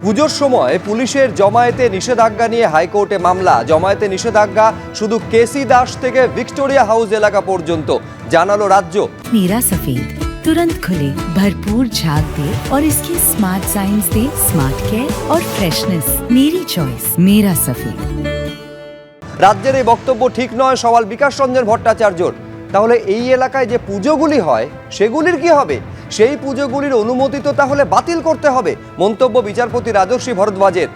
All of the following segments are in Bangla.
পুজোর সময় পুলিশের জমায়েতে নিষেধাজ্ঞা নিয়ে হাইকোর্টে মামলা জমায়েতে নিষেধাজ্ঞা শুধু কেসি দাস থেকে ভিক্টোরিয়া হাউস এলাকা পর্যন্ত জানালো রাজ্য नीरा सफेद तुरंत खुले भरपूर झाग दे और इसकी स्मार्ट साइंस दे स्मार्ट केयर और फ्रेशनेस मेरी चॉइस मेरा सफेद রাজ্যের এই বক্তব্য ঠিক নয় সওয়াল বিকাশ রঞ্জন ভট্টাচার্যর তাহলে এই এলাকায় যে পুজোগুলি হয় সেগুলির কি হবে সেই পুজোগুলির অনুমতি তো তাহলে বাতিল করতে হবে, মন্তব্য বিচারপতি রাজস্বী ভরদ্বাজের।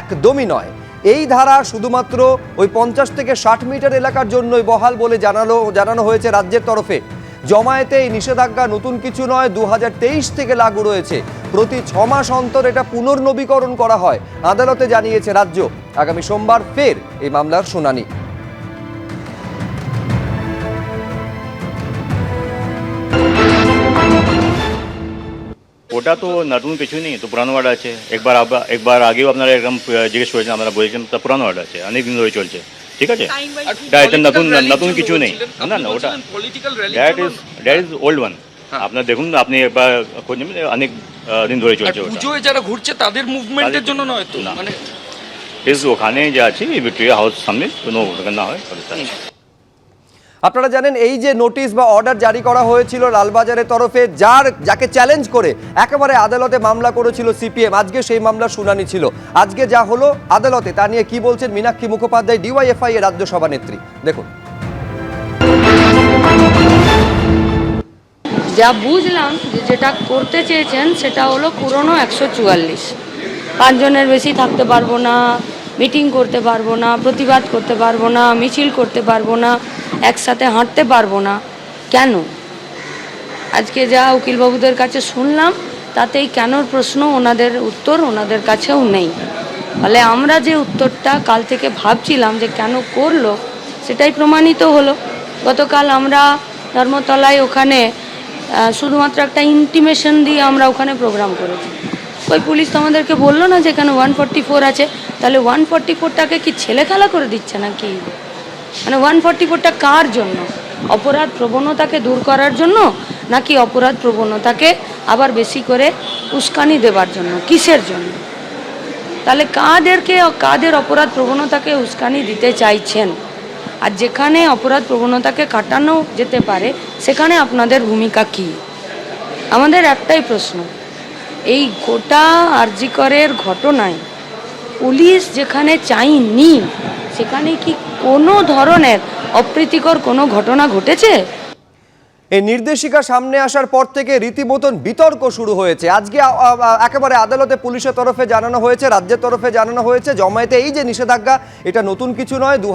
একদমই নয়। এই ধারা শুধুমাত্র ওই পঞ্চাশ থেকে ষাট মিটার এলাকার জন্যই বহাল বলে জানালো জানানো হয়েছে রাজ্যের তরফে। জমায়েতে এই নিষেধাজ্ঞা নতুন কিছু নয় দু থেকে লাগু রয়েছে। প্রতি ছ মাস অন্তর এটা পুনর্নবীকরণ করা হয়, আদালতে জানিয়েছে রাজ্য। আগামী সোমবার ফের এই মামলার শুনানি। ওটা তো নতুন কিছু নেই তো পুরানো ওয়ার্ড আছে। একবার একবার আগেও আপনারা এরকম আহ, জিজ্ঞেস করেছেন আপনারা বলেছেন তা পুরানো ওয়ার্ড আছে অনেক দিন ধরে চলছে। ঠিক আছে? এটা নতুন নতুন কিছু নেই। না না ওটা that is that is old one আপনার দেখুন না, আপনি একবার খোঁজ নেবেন অনেক দিন ধরে চলছে পুজোয় যারা ঘুরছে তাদের মুভমেন্টের জন্য নয় তো না। মানে ওখানে যে আছে ভিক্টোরিয়া হাউস সামনে কোনো ওখানে না হয় আপনারা জানেন এই যে নোটিশ বা অর্ডার জারি করা হয়েছিল লালবাজারের তরফে, যার, যাকে চ্যালেঞ্জ করে একেবারে আদালতে মামলা করেছিল সিপিএম। আজকে সেই মামলার শুনানি ছিল। আজকে যা হলো আদালতে, তা নিয়ে কি বলছেন মীনাক্ষী মুখোপাধ্যায় ডিওয়াইএফআই এর রাজ্য সভানেত্রী। দেখুন। যা বুঝলাম যে যেটা করতে চেয়েছেন, সেটা হলো পুরনো একশো চুয়াল্লিশ। পাঁচজনের বেশি থাকতে পারব না মিটিং করতে পারব না, প্রতিবাদ করতে পারব না, মিছিল করতে পারব না, একসাথে হাঁটতে পারব না। কেন? আজকে যা উকিলবাবুদের কাছে শুনলাম, তাতেই কেনর প্রশ্ন, ওনাদের উত্তর ওনাদের কাছেও নেই। ফলে আমরা যে উত্তরটা কাল থেকে ভাবছিলাম যে কেন করল, সেটাই প্রমাণিত হলো। গতকাল আমরা ধর্মতলায় ওখানে শুধুমাত্র একটা ইন্টিমেশন দিয়ে আমরা ওখানে প্রোগ্রাম করেছি। ওই পুলিশ তো আমাদেরকে বলল না যে এখানে ওয়ান ফোরটি ফোর আছে? তাহলে ওয়ান ফোরটি ফোরটাকে কি ছেলে খেলা করে দিচ্ছে নাকি? মানে ওয়ান ফোরটি ফোরটা কার জন্য? অপরাধ প্রবণতাকে দূর করার জন্য নাকি অপরাধ প্রবণতাকে আবার বেশি করে উস্কানি দেবার জন্য? কিসের জন্য? তাহলে কাদেরকে, কাদের অপরাধ প্রবণতাকে উস্কানি দিতে চাইছেন? আর যেখানে অপরাধ প্রবণতাকে কাটানো যেতে পারে, সেখানে আপনাদের ভূমিকা কি? আমাদের একটাই প্রশ্ন। এই গোটা আরজিকরের ঘটনায় পুলিশ যেখানে চাইনি, সেখানে কি কোনো ধরনের অপ্রীতিকর কোনো ঘটনা ঘটেছে? এই নির্দেশিকা সামনে আসার পর থেকে রীতিমতন বিতর্ক শুরু হয়েছে। আজকে একেবারে আদালতে পুলিশের তরফে জানানো হয়েছে, রাজ্যের তরফে জানানো হয়েছে, জমায়েতে এই যে নিষেধাজ্ঞা, এটা নতুন কিছু নয় দু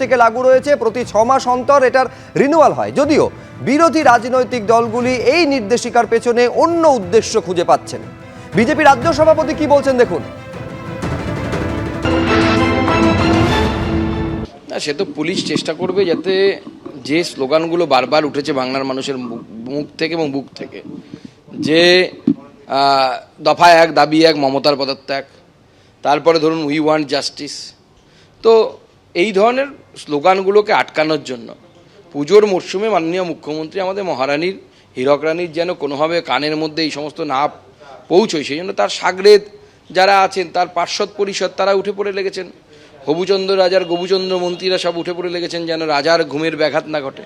থেকে লাগু রয়েছে, প্রতি ছ মাস অন্তর এটার রিনিউয়াল হয়। যদিও বিরোধী রাজনৈতিক দলগুলি এই নির্দেশিকার পেছনে অন্য উদ্দেশ্য খুঁজে পাচ্ছেন। বিজেপি রাজ্য সভাপতি কি বলছেন দেখুন। সে তো পুলিশ চেষ্টা করবে যাতে যে স্লোগানগুলো বারবার উঠেছে বাংলার মানুষের মুখ- থেকে এবং বুক থেকে, যে দফা এক, দাবি এক, মমতার পদত্যাগ, তারপরে ধরুন উই ওয়ান্ট জাস্টিস তো এই ধরনের স্লোগানগুলোকে আটকানোর জন্য পুজোর মরশুমে মাননীয় মুখ্যমন্ত্রী আমাদের মহারানীর, হীরক রানীর যেন কোনোভাবে কানের মধ্যে এই সমস্ত না পৌঁছয়, সেই জন্য তার সাগরেদ যারা আছেন, তার পার্শ্বদ পরিষদ তারা উঠে পড়ে লেগেছেন। হবুচন্দ্র রাজার গবুচন্দ্র মন্ত্রীরা সব উঠে পড়ে লেগেছেন যেন রাজার ঘুমের ব্যাঘাত না ঘটে।